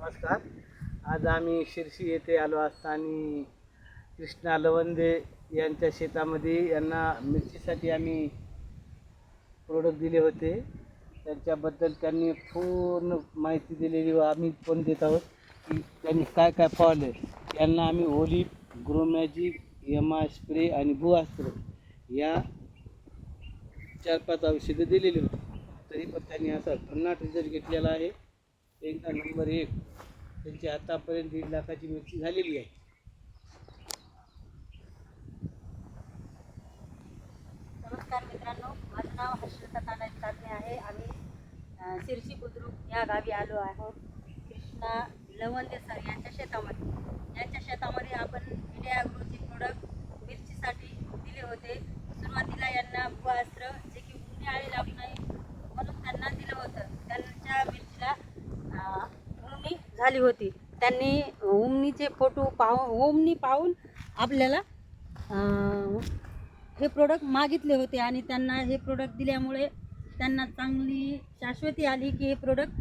नमस्कार. आज आम्ही शिर्शी येथे आलो असताना कृष्णा लवंदे यांच्या शेतामध्ये यांना मिरचीसाठी आम्ही प्रोडक्ट दिले होते. त्यांच्याबद्दल त्यांनी पूर्ण माहिती दिलेली व आम्ही पण देत आहोत की त्यांनी काय काय पावले. यांना आम्ही होली ग्रोमॅजिक यमा स्प्रे आणि भूअस्त्र या चार पाच औषधं दिलेली होती. तरी पण त्यांनी असा भन्नाट रिझल्ट घेतलेला आहे. एक नंबर एक. त्यांची आतापर्यंत दीड लाखाची मृत्यू झालेली आहे. नमस्कार मित्रांनो माझं नाव हर्षलता तानाजी तात्मे आहे. आम्ही अ, शिर्शी बुद्रुक या गावी आलो आहोत. कृष्णा लवंदे सर यांच्या शेतामध्ये. यांच्या शेतामध्ये आपण इंडिया ॲग्रोचे प्रोडक्ट मिरचीसाठी दिले होते सुरुवातीला यांना भूअस्त्र जे की उन्हाळी लागू नाही म्हणून त्यांना दिलं होतं त्यांच्या मिरचीला अ, आली होती. त्यांनी ओमनीचे फोटो पाहून ओमनी पाहून आपल्याला हे प्रोडक्ट मागितले होते आणि त्यांना हे प्रोडक्ट दिल्यामुळे त्यांना चांगली शाश्वती आली की हे प्रोडक्ट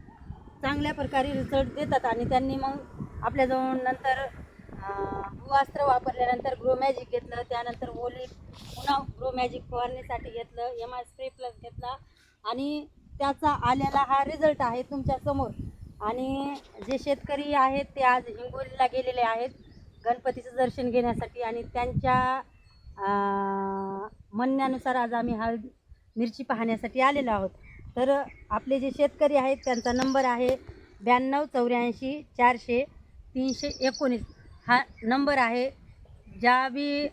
चांगल्या प्रकारे रिझल्ट देतात आणि त्यांनी मग आपल्याजवळ नंतर भूवास्त्र भूअस्त्र वापरल्यानंतर ग्रो मॅजिक घेतलं त्यानंतर ओली पुन्हा ग्रो मॅजिक फवारणीसाठी घेतलं एम आय स्प्रे प्लस घेतला आणि त्याचा आलेला हा रिझल्ट आहे तुमच्यासमोर आणि जे शेतकरी आहेत ते आज हिंगोलीला गेलेले आहेत. गणपतीचं दर्शन घेण्यासाठी आणि त्यांच्या म्हणण्यानुसार आज आम्ही हळद मिरची पाहण्यासाठी आलेलो आहोत. तर आपले जे शेतकरी आहेत त्यांचा नंबर आहे ब्याण्णव चौऱ्याऐंशी चारशे तीनशे एकोणीस. हा नंबर आहे ज्या बी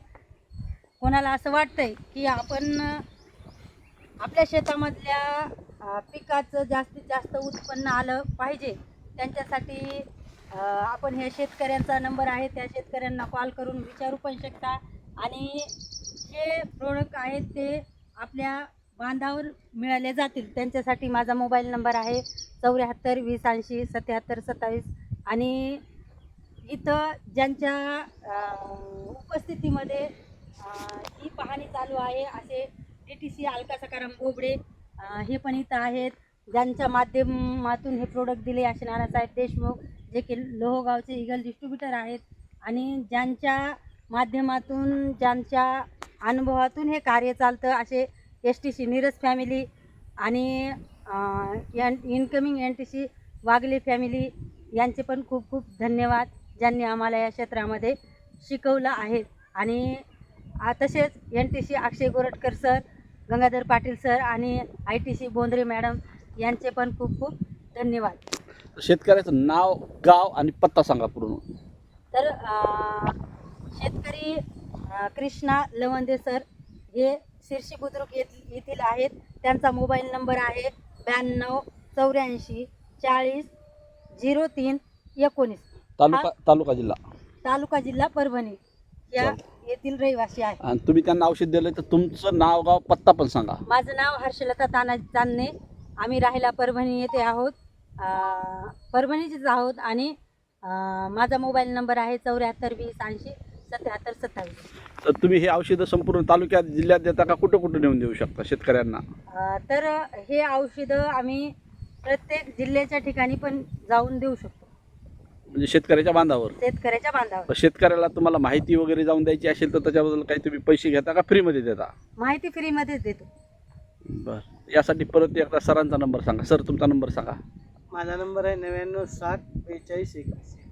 कोणाला असं वाटतंय की आपण आपल्या शेतामधल्या पिकाचं जास्तीत जास्त उत्पन्न आलं पाहिजे त्यांच्यासाठी आपण हे शेतकऱ्यांचा नंबर आहे त्या शेतकऱ्यांना कॉल करून विचारू पण शकता. आणि जे प्रोडक्ट आहेत ते आपल्या बांधावर मिळाले जातील त्यांच्यासाठी माझा मोबाईल नंबर आहे चौऱ्याहत्तर वीस ऐंशी सत्याहत्तर सत्तावीस. आणि इथं ज्यांच्या उपस्थितीमध्ये ही पाहणी चालू आहे असे D T C Alka Sakaram Bobde हे पण इथं आहेत. ज्यांच्या माध्यमातून हे प्रोडक्ट दिले असे नानासाहेब देशमुख जे की लोहगावचे इगल डिस्ट्रीब्युटर आहेत. आणि ज्यांच्या माध्यमातून ज्यांच्या अनुभवातून हे कार्य चालतं असे S T C Neeraj family आणि N incoming N T C Wagle family यांचे पण खूप खूप धन्यवाद ज्यांनी आम्हाला या क्षेत्रामध्ये शिकवलं आहे. आणि तसेच N T C Akshay Goratkar sir Gangadhar Patil sir आणि I T C Bondre madam यांचे पण खूप खूप धन्यवाद. शेतकऱ्याचं नाव गाव आणि पत्ता सांगा पूर्ण तर अ, शेतकरी अ, कृष्णा लवंदे सर हे शिर्शी बुद्रुक येथ येथील आहेत. त्यांचा मोबाईल नंबर आहे ब्याण्णव चौऱ्याऐंशी चाळीस झिरो तीन एकोणीस. तालुका तालुका जिल्हा. तालुका जिल्हा परभणी. या. येथील रहिवासी आहे आणि तुम्ही त्यांना औषध दिलं तर तुमचं नाव गाव पत्ता पण सांगा. माझं नाव हर्षलता तानाजी चांदणे. आम्ही राहायला परभणी येथे आहोत. अं, परभणीचेच आहोत आणि अं, माझा मोबाईल नंबर आहे चौऱ्याहत्तर वीस ऐंशी सत्याहत्तर सत्तावीस. तर तुम्ही हे औषधं संपूर्ण तालुक्यात जिल्ह्यात देता का? कुठं कुठं नेऊन देऊ शकता शेतकऱ्यांना? अं, तर हे औषधं आम्ही प्रत्येक जिल्ह्याच्या ठिकाणी पण जाऊन देऊ शकतो. म्हणजे शेतकऱ्याच्या बांधावर? शेतकऱ्याच्या बांधावर. तर शेतकऱ्याला तुम्हाला माहिती वगैरे जाऊन द्यायची असेल तर त्याच्याबद्दल काही तुम्ही पैसे घेता का फ्रीमध्ये देता? माहिती फ्रीमध्येच देतो. बरं. यासाठी परत एकदा सरांचा नंबर सांगा. सर तुमचा नंबर सांगा. माझा नंबर आहे नव्याण्णव साठ बेचाळीस एकवीस